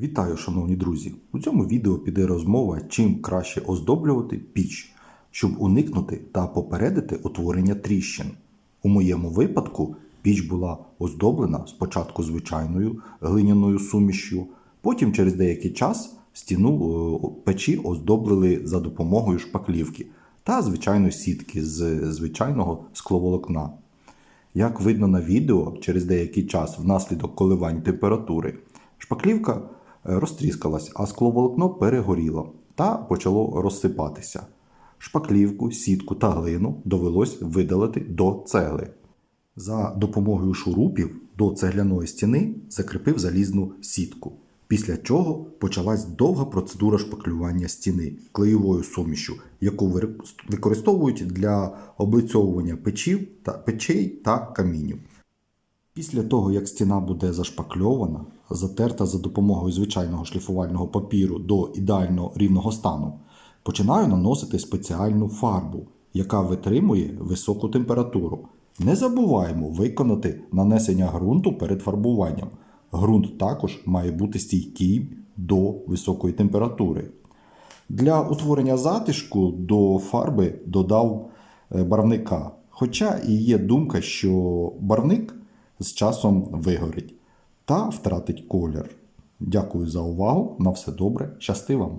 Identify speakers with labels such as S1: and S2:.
S1: Вітаю, шановні друзі! У цьому відео піде розмова, чим краще оздоблювати піч, щоб уникнути та попередити утворення тріщин. У моєму випадку піч була оздоблена спочатку звичайною глиняною сумішю, потім через деякий час стіну е, печі оздоблили за допомогою шпаклівки та звичайної сітки з звичайного скловолокна. Як видно на відео, через деякий час внаслідок коливань температури шпаклівка розтріскалась, а скловолокно перегоріло та почало розсипатися. Шпаклівку, сітку та глину довелось видалити до цегли. За допомогою шурупів до цегляної стіни закріпив залізну сітку, після чого почалась довга процедура шпаклювання стіни клеєвою сумішю, яку використовують для облицьовування печів та, печей та камінів. Після того, як стіна буде зашпакльована, затерта за допомогою звичайного шліфувального папіру до ідеально рівного стану, починаю наносити спеціальну фарбу, яка витримує високу температуру. Не забуваємо виконати нанесення ґрунту перед фарбуванням. Ґрунт також має бути стійкий до високої температури. Для утворення затишку до фарби додав е, барвника. Хоча і є думка, що барвник з часом вигорить та втратить колір. Дякую за увагу. На все добре. Щасти вам!